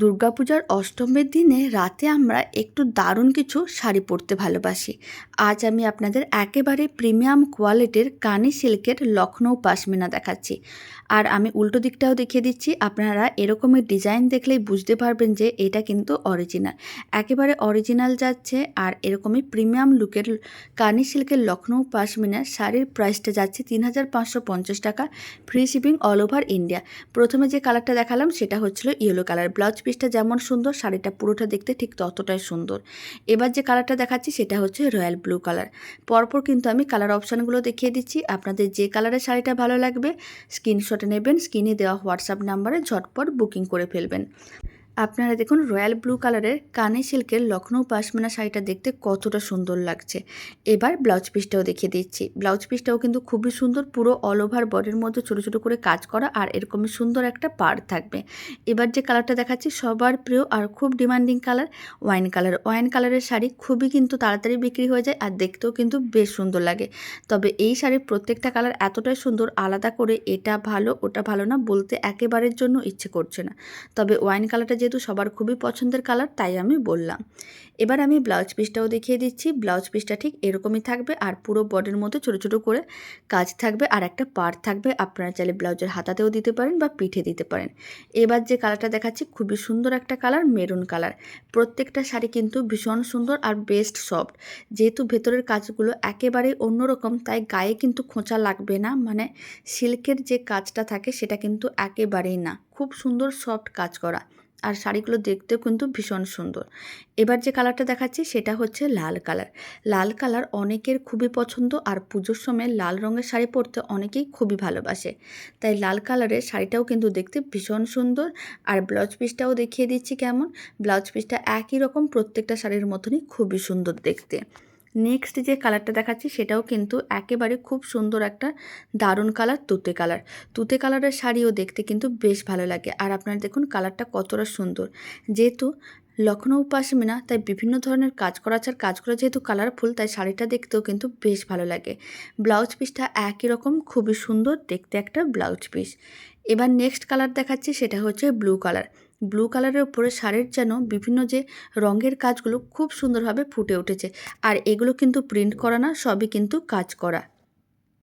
দুর্গাপূজার অষ্টমীর দিনে রাতে আমরা একটু দারুণ কিছু শাড়ি পরতে ভালোবাসি। আজ আমি আপনাদের একেবারে প্রিমিয়াম কোয়ালিটির কানি সিল্কের লখনৌ পাশমিনা দেখাচ্ছি। আর আমি উল্টো দিকটাও দেখিয়ে দিচ্ছি, আপনারা এরকমের ডিজাইন দেখলেই বুঝতে পারবেন যে এটা কিন্তু অরিজিনাল। একেবারে অরিজিনাল যাচ্ছে আর এরকমই প্রিমিয়াম লুকের কানি সিল্কের লখনৌ পাশমিনার শাড়ির প্রাইসটা যাচ্ছে তিন হাজার পাঁচশো পঞ্চাশ টাকা, free shipping all over India. প্রথমে যে কালারটা দেখালাম সেটা হচ্ছিল ইয়েলো কালার, ব্লাউজ পিসটা যেমন সুন্দর, শাড়িটা পুরোটা দেখতে ঠিক ততটাই সুন্দর। এবার যে কালারটা দেখাচ্ছি সেটা হচ্ছে রয়্যাল ব্লু কালার পরপর কিন্তু আমি কালার অপশানগুলো দেখিয়ে দিচ্ছি। আপনাদের যে কালারের শাড়িটা ভালো লাগবে স্ক্রিনশটে নেবেন স্ক্রিনে দেওয়া হোয়াটসঅ্যাপ নাম্বারে ঝটপট বুকিং করে ফেলবেন। আপনারা দেখুন রয়্যাল ব্লু কালারের কানে সিল্কের লখনৌ পাশমিনা শাড়িটা দেখতে কতটা সুন্দর লাগছে। এবার ব্লাউজ পিসটাও দেখিয়ে দিচ্ছি। ব্লাউজ পিসটাও কিন্তু খুবই সুন্দর, পুরো অল ওভার বডির মধ্যে ছোটো ছোটো করে কাজ করা আর এরকমই সুন্দর একটা পার থাকবে। এবার যে কালারটা দেখাচ্ছি সবার প্রিয় আর খুব demanding colour wine colour. Wine কালারের শাড়ি খুবই কিন্তু তাড়াতাড়ি বিক্রি হয়ে যায় আর দেখতেও কিন্তু বেশ সুন্দর লাগে। তবে এই শাড়ির প্রত্যেকটা কালার এতটাই সুন্দর, আলাদা করে এটা ভালো, ওটা ভালো না বলতে একেবারের জন্য ইচ্ছে করছে না। তবে ওয়াইন কালারটা যেহেতু সবার খুবই পছন্দের কালার, তাই আমি বললাম। এবার আমি ব্লাউজ পিসটাও দেখিয়ে দিচ্ছি। ব্লাউজ পিসটা ঠিক এরকমই থাকবে আর পুরো বডির মধ্যে ছোটো ছোটো করে কাজ থাকবে আর একটা পার থাকবে। আপনারা চাইলে ব্লাউজের হাতাতেও দিতে পারেন বা পিঠে দিতে পারেন। এবার যে কালারটা দেখাচ্ছি, খুবই সুন্দর একটা কালার, মেরুন কালার। প্রত্যেকটা শাড়ি কিন্তু ভীষণ সুন্দর আর বেস্ট সফট। যেহেতু ভেতরের কাজগুলো একেবারেই অন্যরকম, তাই গায়ে কিন্তু খোঁচা লাগবে না। মানে সিল্কের যে কাজটা থাকে, সেটা কিন্তু একেবারেই না। খুব সুন্দর সফট কাজ করা। আর শাড়িগুলো দেখতেও কিন্তু ভীষণ সুন্দর। এবার যে কালারটা দেখাচ্ছি সেটা হচ্ছে লাল কালার লাল কালার অনেকের খুবই পছন্দ আর পুজোর সময় লাল রঙের শাড়ি পরতে অনেকেই খুবই ভালোবাসে। তাই লাল কালারের শাড়িটাও কিন্তু দেখতে ভীষণ সুন্দর আর ব্লাউজ পিসটাও দেখিয়ে দিচ্ছি কেমন। ব্লাউজ পিসটা একই রকম প্রত্যেকটা শাড়ির মতনই খুবই সুন্দর দেখতে। নেক্সট যে কালারটা দেখাচ্ছি সেটাও কিন্তু একেবারে খুব সুন্দর একটা দারুণ কালার তুতে কালার তুতে কালারের শাড়িও দেখতে কিন্তু বেশ ভালো লাগে। আর আপনারা দেখুন কালারটা কতটা সুন্দর। যেহেতু লখনৌ পাশমিনা, তাই বিভিন্ন ধরনের কাজ করা আছে। আর কাজগুলো যেহেতু কালারফুল তাই শাড়িটা দেখতেও কিন্তু বেশ ভালো লাগে। ব্লাউজ পিসটা একই রকম, খুবই সুন্দর, দেখতে একটা ব্লাউজ পিস এবার নেক্সট কালার দেখাচ্ছি, সেটা হচ্ছে ব্লু কালার ব্লু কালারের উপরে শাড়ির যেন বিভিন্ন যে রঙের কাজগুলো খুব সুন্দরভাবে ফুটে উঠেছে। আর এগুলো কিন্তু প্রিন্ট করা না, সবই কিন্তু কাজ করা।